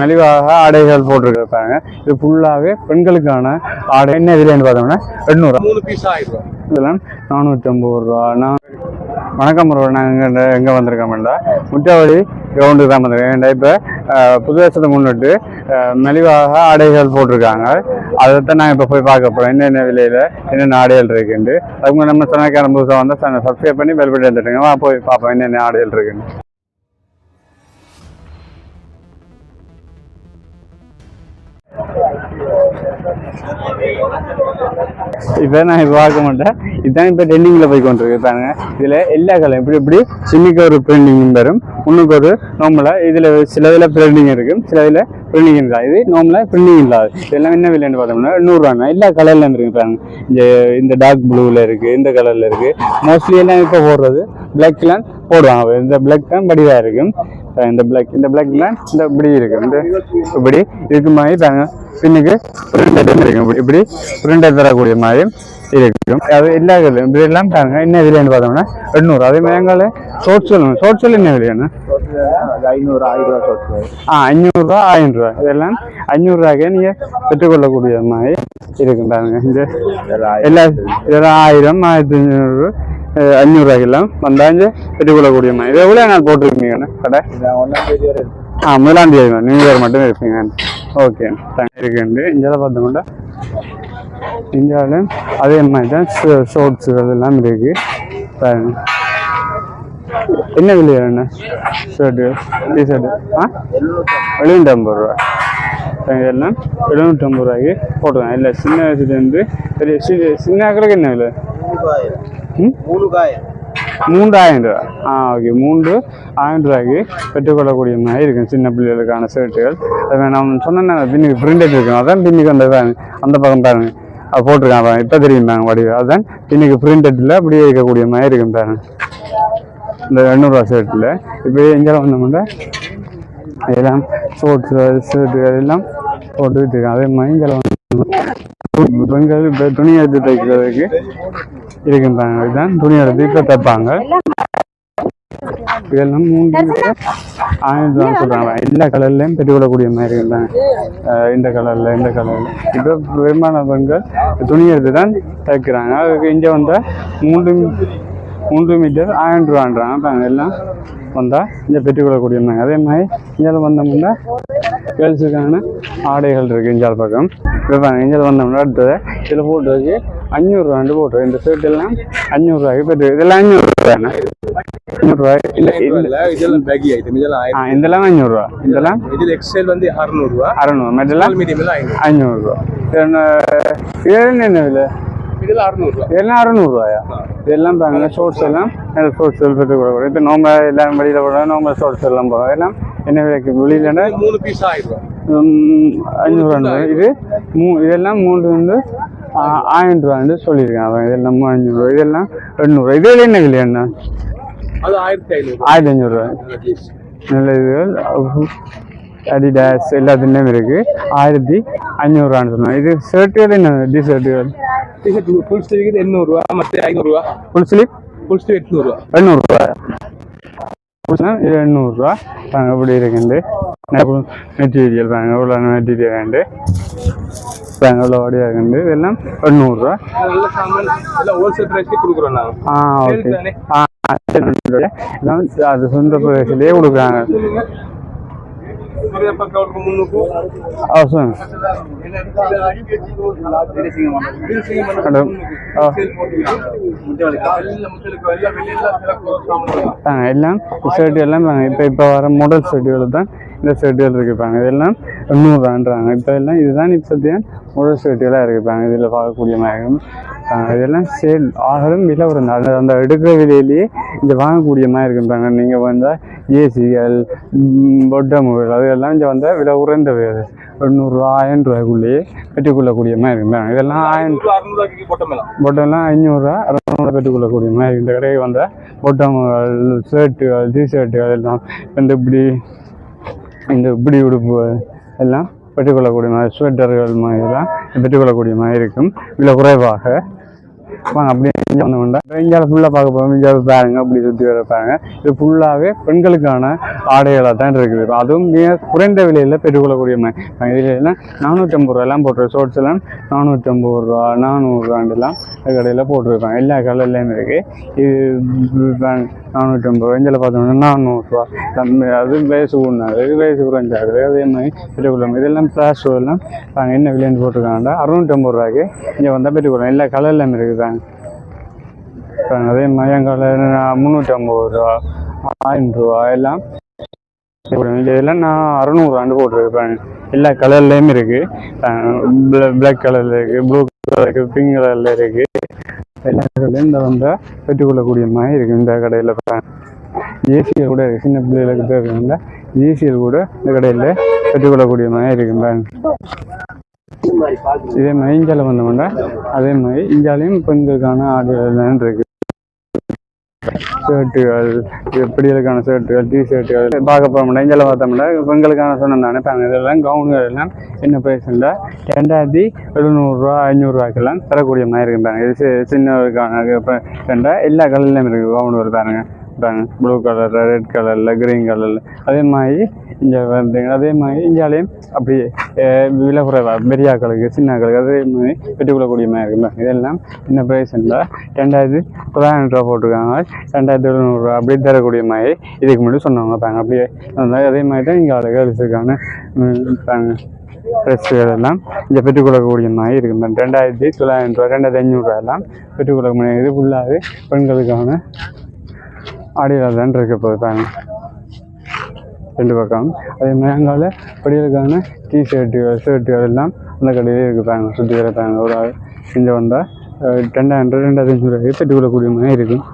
மலிவாக ஆடைகள் போட்டிருக்காங்க இது ஃபுல்லாகவே பெண்களுக்கான ஆடை. என்ன விலைன்னு பார்த்தோம்னா எண்ணூறு மூணு பீஸ் ஆயிரம் இதெல்லாம் நானூற்றி ஐம்பது ரூபா. நான் வணக்கம் ப்ரோ நாங்கள் எங்கே வந்திருக்கோம்டா முட்டாவடி கிரவுண்டுக்கு தான் வந்திருக்கேன். இப்போ புது வருஷத்தை முன்னிட்டு மலிவாக ஆடைகள் போட்டிருக்காங்க. அதைத்தான் நான் இப்போ போய் பார்க்க போகிறோம் என்னென்ன விலையில் என்னென்ன ஆடைகள் இருக்குன்ட்டு. அதுக்கு நம்ம சனக்கான புதுசாக வந்தால் சப்ஸ்கிரைப் பண்ணி பெல் பட்டன் போய் பார்ப்போம் என்னென்ன ஆடைகள் இருக்குன்னு. இப்போ நான் இப்போ பார்க்க மாட்டேன். இதுதான் இப்போ ட்ரெண்டிங்கில் போய் கொண்டிருக்கு பாருங்க. இதில் எல்லா கலரும் இப்படி இப்படி சின்னிக்கு ஒரு பிரிண்டிங் வரும். முன்னுக்கு ஒரு நார்மலாக இதில் சில இதில் பிரிண்டிங் இருக்கும். சில இதில் பிரிண்டிங் இருக்கா இது நார்மலாக பிரிண்டிங் இல்லாது இதெல்லாம் என்ன விலைன்னு பார்த்தோம்னா நூறுரூவா எல்லா கலரில் இருக்கு பாருங்க. இந்த இந்த டார்க் ப்ளூவில் இருக்குது இந்த கலரில் இருக்குது மோஸ்ட்லி எல்லாம் இப்போ போடுறது பிளாக்லாம் போடுவாங்க. இந்த பிளாக் தான் படிவாக இருக்கும். இந்த பிளாக் இந்த பிளாக்லாம் இந்த இப்படி இருக்கு. இந்த இப்படி இதுக்கு மாதிரி தாங்க. பின்னுக்கு பிரிண்டட் இருக்கும் இப்படி இப்படி பிரிண்டட் தரக்கூடிய மாதிரி இருக்கும். அது எல்லா கலரும் இப்படி எல்லாம் பாருங்க என்ன விலைன்னு பார்த்தோம்னா எண்ணூறு. அதே மாதிரி எங்கால ஷோட் சொல்லுங்க ஷோட் சொல்லு என்ன விலையாண்ணா ஐநூறு ஆயிரம் சொல்றேன் ஆ அஞ்சூறுரூவா ஆயிரம் ரூபா இதெல்லாம் அஞ்சூறுரூவாக்கே நீங்கள் பெற்றுக்கொள்ளக்கூடிய மாதிரி இருக்கும் பாருங்க இந்த எல்லா இதெல்லாம் ஆயிரம் ஆயிரத்தி ஐநூறு. அஞ்சூறுரூவாய்க்கெல்லாம் வந்தாஞ்சு பெற்றுக்கொள்ளக்கூடிய கூடியம்மா இது எவ்வளோ நாள் போட்டிருக்கீங்கண்ணா கடை ஒன்னாம் ஆ முதலாம் தேதி தான் நியூ இயர் மட்டும் இருப்பீங்க ஓகே இருக்குண்டு இந்தியாவில் பார்த்தோம்னா இந்தியாவில் அதே மாதிரி தான் ஷோர்ட்ஸுகள் எல்லாம் இருக்குது பாருங்க என்ன விலையா என்ன ஷர்ட்டு டிஷர்ட்டு ஆ எழுநூற்றம்பது ரூபா எல்லாம் எழுநூற்றம்பது ரூபாய்க்கு போட்டுருக்காங்க இல்லை சின்ன வயசுலேருந்து பெரிய சி- சின்ன ஆக்களுக்கு என்ன விலை மூன்றாயிரம் ரூபா ஆ ஓகே மூன்று ஆயிரம் ரூபாய்க்கு பெற்றுக்கொள்ளக்கூடிய மாதிரி இருக்கும் சின்ன பிள்ளைகளுக்கான ஷர்ட்டுகள் அது நான் சொன்னேன் பின்னுக்கு பிரிண்டட் இருக்கும் அதான் பின்னுக்கு அந்த அந்த பக்கம் பாருங்க போட்டிருக்காங்க பாருங்க இப்போ தெரியும் பாருங்க வடிவு அதுதான் பின்னுக்கு பிரிண்டடில் அப்படியே இருக்கக்கூடிய மாதிரி இருக்கும் பாருங்க இந்த எண்ணூறுரூவா ஷர்ட்டில் இப்போ எங்கே வந்தோம்னா எல்லாம் ஷோர்ட்ஸு ஷர்ட்டுகள் எல்லாம் போட்டுக்கிட்டு இருக்காங்க அதே மாதிரி இங்கே வந்து துணி எடுத்து தைக்கிறதுக்கு இருக்கின்றாங்க. இதுதான் துணி எடுத்து இப்போ தைப்பாங்க இதெல்லாம் மூணு ஆயிரம் ரூபா சொல்கிறாங்க எல்லா கலர்லையும் பெற்றுக்கொள்ளக்கூடிய மாதிரி இருந்தாங்க இந்த கலரில் இந்த கலரில். இப்போ பெரும்பாலான பெண்கள் துணி எடுத்து தான் தைக்கிறாங்க. இங்கே வந்தால் மூன்று மூன்று மீட்டர் ஆயிரம் ரூபான்றாங்க. எல்லாம் வந்தால் இங்கே பெற்றுக்கொள்ளக்கூடிய அதே மாதிரி இங்கே வந்தோம்னா கேர்ள்ஸுக்கான ஆடைகள் இருக்குது இஞ்சால் பக்கம். பாருங்க இங்கே வந்தோம்னா அடுத்தது இதில் போட்டுருக்கு அஞ்சூறுரூவாண்டு போட்டு இந்த ஷர்ட் எல்லாம் அஞ்சூறுரூவாய்க்கு பெற்று இதெல்லாம் அஞ்சூறுரூவாண்ணா இதெல்லாம் ஐட்டம் இதெல்லாம் இதெல்லாம் அஞ்சூறுரூவா இதெல்லாம் இதில் எக்ஸல் வந்து அறுநூறு ரூபா அறநூறு மற்றெல்லாம் மீடியம் எல்லாம் ஐநூறு அஞ்சூறுரூவா இதெல்லாம் என்ன விலை? இதெல்லாம் அறுநூறு ரூபா இதெல்லாம் அறநூறுவாயா? இதெல்லாம் பாருங்க ஷோர்ட்ஸ் எல்லாம். ஷோர்ட்ஸ் பெற்று கொடுக்குறோம் இப்போ நோம்ப எல்லாம் வெளியில் போடுறோம் நோம்ப ஷோர்ட்ஸ் எல்லாம் போகிறோம் எல்லாம் என்ன விலைக்கு? வெளியிலன்னா இது மூணு பீஸ் ஆயிரம் அஞ்சூறுவா இது மூ இதெல்லாம் மூன்று வந்து ஆயிரம் ரூபான்னு சொல்லியிருக்கேன் அவன் இதெல்லாம் அஞ்சூறுவா இதெல்லாம் எண்ணூறுவா இதில் என்ன விலை என்ன அது ஆயிரத்தி ஐநூறு. ஆயிரத்தி அஞ்சூறுவா நல்ல இதுகள். அடிடாஸ் எல்லாத்துலேயும் இருக்கு. ஆயிரத்தி அஞ்சூறுவான்னு சொன்னாங்க. இது ஷர்ட்டுகள் என்ன? டி ஷர்ட்டுகள் டிஷர்ட் ஃபுல் ஸ்லீவ் எண்ணூறு ரூபா மற்ற ஐநூறு ரூபா. ஃபுல் ஸ்லீப் ஃபுல் ஸ்லீவ் எட்நூறு ரூபா. எண்ணூறுரூவா இது எண்ணூறுரூவா பாருங்க எப்படி இருக்குண்டு மெட்டீரியல் பாருங்க இவ்வளோ மெட்டீரியல் வேண்டு பாருங்க இவ்வளோ வடியாக இதெல்லாம் எண்ணூறுரூவா ஹோல்சேல் ப்ரைஸ்க்கு கொடுக்குறோம் நாங்கள் ஆ ஓகே ஆ அது சொந்த பிரதேசத்திலே கொடுக்குறாங்க பக்கம் முன்னுக்கு அவசரம் ஹலோ ஆ பாருங்க எல்லாம் ஷர்ட் எல்லாம் இப்போ இப்போ வர மாடல் ஷர்ட்டுகள் தான் இந்த ஷர்ட்டுகள் இருக்குப்பாங்க இதெல்லாம் நூறுரூவான்றாங்க இப்போ எல்லாம் இதுதான் இப்போதைய மாடல் ஷர்ட்டுகளாக இருக்குப்பாங்க இதில் பார்க்கக்கூடிய மாதிரி இதெல்லாம் சேல் ஆகலும் விலை ஒரு அந்த அந்த எடுக்கிற விலையிலேயே இங்கே வாங்கக்கூடிய மாதிரி இருக்குப்பாங்க நீங்கள் வந்தால் ஏசிகள் பொட்டமுகள் அதெல்லாம் இங்கே வந்தால் விலை உறைந்த விலை. எண்ணூறுரூவா ஆயிரம் ரூபாய்க்குள்ளேயே பெற்றுக்கொள்ளக்கூடிய மாதிரி இருக்குப்பாங்க இதெல்லாம் ஆயிரம் பொட்டெல்லாம் ஐநூறுரூவா அறநூறுவா பெற்றுக்கொள்ளக்கூடிய மாதிரி இந்த கடைக்கு வந்த பொட்டங்கள் ஷர்ட்டுகள் டிஷர்ட்டுகள் எல்லாம் இந்த இப்படி இந்த இப்படி உடுப்பு எல்லாம் பெற்றுக்கொள்ளக்கூடிய மாதிரி ஸ்வெட்டர்கள் மாதிரிலாம் பெற்றுக்கொள்ளக்கூடிய மாதிரி இருக்கும். விலை குறைவாக வாங்க அப்படியே இங்கே வந்து வேண்டாம் இந்தியாவில் ஃபுல்லாக பார்க்க போகிறோம் இந்தியாவில் பாருங்க அப்படி சுற்றி வர பாருங்க. இது ஃபுல்லாகவே பெண்களுக்கான ஆடைகளாக தான் இருக்குது. அதுவும் மிக குறைந்த விலையில் பெற்றுக்கொள்ளக்கூடிய மாதிரி இதில் எல்லாம் நானூற்றம்பது ரூபாயெல்லாம் போட்டுரு ஷோர்ட்ஸ் எல்லாம் நானூற்றம்பது ரூபா நானூறுரூவாண்டெல்லாம் கடையில் போட்டிருக்காங்க எல்லா கலர்லேயும் இருக்குது இது நானூற்றி ஐம்பது ரேஞ்சில் பார்த்தோம்னா நானூறுரூவா அது வயசு கூடாது வயசு குறைஞ்சாகுது அதே மாதிரி பெற்றுக்கொள்ளும் இதெல்லாம் பிளாஸ் எல்லாம் நாங்கள் என்ன விலைன்னு அறுநூற்றி ஐம்பது ரூபாய்க்கு. இங்கே வந்தால் பெற்றுக்கொள்ளலாம் எல்லா கலர்லாம் இருக்குதாங்க. பாருங்க, அதே மாதிரி முந்நூற்றி ஐம்பது ரூபா ஆயிரம் ரூபா எல்லாம் இதெல்லாம் நான் அறநூறுவாண்டு போட்டிருக்கேன் எல்லா கலர்லேயும் இருக்குது பிளாக் கலரில் இருக்குது ப்ளூ கலர் இருக்குது பிங்க் கலரில் இருக்குது எல்லா கலர்லையும் வந்து பெற்றுக்கொள்ளக்கூடிய மாதிரி இருக்குது இந்த கடையில் ஏசியல் கூட இருக்கு. சின்ன பிள்ளைகளுக்கு தேவையான ஏசியல் கூட இந்த கடையில் பெற்றுக்கொள்ளக்கூடிய மாதிரி இருக்குது இதே மாதிரி இந்தியாவில் வந்தோம்னா அதே மாதிரி இந்தியாவிலையும் பெண்களுக்கான ஆடுகள் இருக்கு. ஷர்ட்டுகள் எப்படிகளுக்கான ஷர்ட்டுகள் டி ஷர்ட்டுகள் பார்க்க போக முடியாது பார்த்தோம்னா பெண்களுக்கான சொன்ன நினைப்பாங்க இதெல்லாம் கவுன்கள் எல்லாம் என்ன ப்ரைஸ்ண்டா ரெண்டாயிரத்தி எழுநூறுரூவா ஐநூறுரூவாக்கெல்லாம் தரக்கூடிய மாதிரி இருக்குறாங்க இது சின்னவருக்கான இப்போ ரெண்டா எல்லா கலர்லையும் இருக்குது கவுன்கள் பாருங்க. பாருங்க ப்ளூ கலரில் ரெட் கலரில் க்ரீன் கலரில் அதே மாதிரி இங்கே வந்து அதே மாதிரி இந்தியாலையும் அப்படி விலை குறைவாக பெரியாக்களுக்கு சின்னாக்களுக்கு அதே மாதிரி பெற்றுக்கொள்ளக்கூடிய மாதிரி இருக்கு இதெல்லாம் இந்த ப்ரைஸ் ரெண்டாயிரத்தி தொள்ளாயிரம் ரூபா போட்டிருக்காங்க. ரெண்டாயிரத்தி எழுநூறுரூவா அப்படி தரக்கூடிய மாதிரி இதுக்கு முன்னாடி சொன்னவங்க பாங்க அப்படியே அந்த அதே மாதிரி தான் இங்கே அழகாக வச்சுருக்காங்க. பாருங்க. ட்ரெஸ்ஸுகள் எல்லாம் இங்கே பெற்றுக்கொள்ளக்கூடிய மாதிரி இருக்கு ரெண்டாயிரத்தி தொள்ளாயிரம் ரூபா ரெண்டாயிரத்தி ஐநூறுரூவா எல்லாம் பெற்றுக்கொள்ள முடியும் இது ஃபுல்லாகவே பெண்களுக்கான ஆடைகள் தான் இருக்க போகுது ரெண்டு பக்கம். அதே மாதிரி அங்கால படிகளுக்கான டி ஷர்ட்டுகள் எல்லாம் அந்த கடையிலே இருக்குதாங்க சுற்றி வர ஒரு ஆள் இங்கே வந்தால் ரெண்டாயிரம் ரெண்டாயிரத்தி ஐநூறு பெற்றுக்கொள்ளக்கூடிய மாதிரி இருக்கும்